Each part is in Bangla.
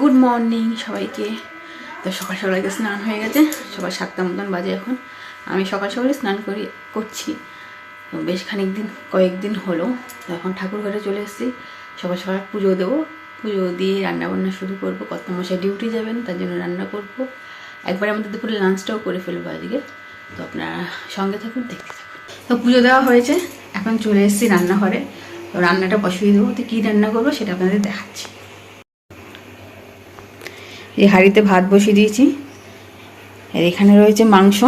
গুড মর্নিং সবাইকে। তো সকাল সকাল সকালকে স্নান হয়ে গেছে। সকাল সাতটা মতন বাজে এখন। আমি সকাল সকালে স্নান করি, করছি। তো বেশ খানিক দিন কয়েকদিন হলো। তো এখন ঠাকুর ঘরে চলে এসেছি। সকাল সকাল পুজো দেবো। পুজো দিয়ে রান্না বান্না শুরু করব। কত মশাই ডিউটি যাবেন, তার জন্য রান্না করব। একবার আমাদের দুপুরে লাঞ্চটাও করে ফেলব আজকে। তো আপনারা সঙ্গে থাকুন, দেখতে থাকুন। তো পুজো দেওয়া হয়েছে। এখন চলে এসেছি রান্নাঘরে। তো রান্নাটা বসিয়ে দেবো। তো কী রান্না করব সেটা আপনাদের দেখাচ্ছি। এই হাঁড়িতে ভাত বসিয়ে দিয়েছি। আর এখানে রয়েছে মাংস।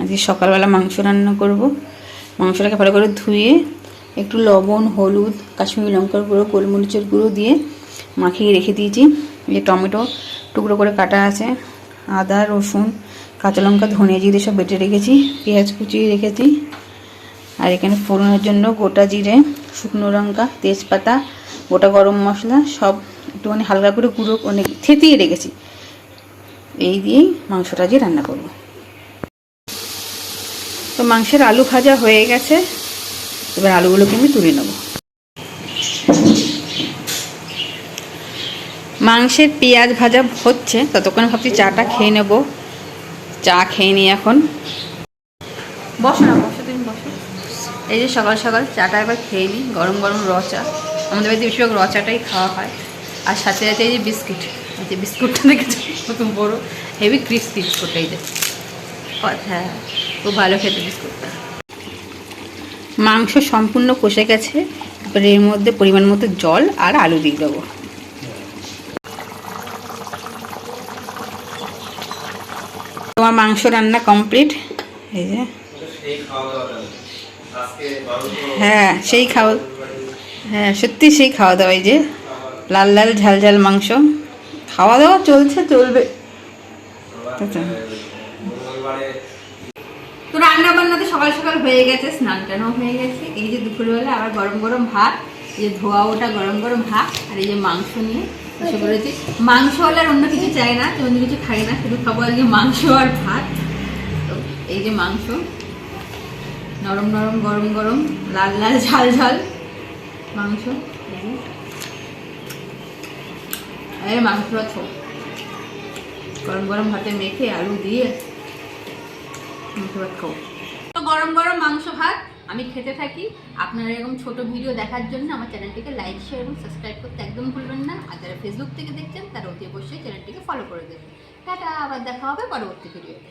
আজকে সকালবেলা মাংস রান্না করব। মাংসটাকে ভালো করে ধুয়ে একটু লবণ, হলুদ, কাশ্মীরি লঙ্কার গুঁড়ো, গোলমরিচের গুঁড়ো দিয়ে মাখিয়ে রেখে দিয়েছি। এই টমেটো টুকরো করে কাটা আছে, আদা, রসুন, কাঁচা লঙ্কা ধনে জিরে সব বেটে রেখেছি, পেঁয়াজ কুচিয়ে রেখেছি। আর এখানে ফোড়নের জন্য গোটা জিরে, শুকনো লঙ্কা, তেজপাতা, গোটা গরম মশলা সব একটুখানি হালকা করে গুঁড়ো অনেক থেতিয়ে রেখেছি। এই দিয়েই মাংসটা দিয়ে রান্না করব। তো মাংসের আলু ভাজা হয়ে গেছে। এবার আলুগুলোকে আমি তুলে নেব। মাংসের পেঁয়াজ ভাজা হচ্ছে, ততক্ষণে ভাবছি চাটা খেয়ে নেব। চা খেয়ে নিই এখন। বসো না, বসো, তুমি বসো। এই যে সকাল সকাল চাটা একবার খেয়ে নিই, গরম গরম র চা আমাদের বাড়িতে বেশিরভাগ র চাটাই খাওয়া হয়। আর সাথে সাথে এই যে বিস্কিট। যে বিস্কুটটা দেখেছি? কত বড় হেভি ক্রিস্পি বিস্কুটটা এই যে। হ্যাঁ খুব ভালো খেতে বিস্কুটটা। মাংস সম্পূর্ণ কষে গেছে, এবার এর মধ্যে পরিমাণ মতো জল আর আলু দিয়ে দেবো। তোমার মাংস রান্না কমপ্লিট? এই যে। হ্যাঁ সেই খাওয়া হ্যাঁ সত্যি সেই খাওয়া দাওয়া এই যে। লাল লাল, ঝাল ঝাল মাংস। খাওয়া দাওয়া চলছে, চলবে। তো রান্না বান্না তো সকাল সকাল হয়ে গেছে, স্নান টানও হয়ে গেছে। এই যে দুপুরবেলা আবার গরম গরম ভাত, এই যে ধোয়া ওটা, গরম গরম ভাত, আর এই যে মাংস নিয়ে বসে করেছি মাংস হলে আর অন্য কিছু চাই না অন্য কিছু খাই না, শুধু খাব আজকে মাংস আর ভাত। তো এই যে মাংস, নরম নরম, গরম গরম, লাল লাল, ঝাল ঝাল মাংস। এই মাংসটা ছো গরম গরম ভাতে মেখে আলু দিয়ে মাংস খাব। তো গরম গরম মাংস ভাত আমি খেতে থাকি। আপনারা এরকম ছোট ভিডিও দেখার জন্য আমার চ্যানেলটিকে লাইক শেয়ার এবং সাবস্ক্রাইব করতে একদম ভুলবেন না। আর যারা ফেসবুক থেকে দেখছেন, তারা অতি অবশ্যই চ্যানেলটিকে ফলো করে দেবেন। টাটা, আবার দেখা হবে পরবর্তী ভিডিওতে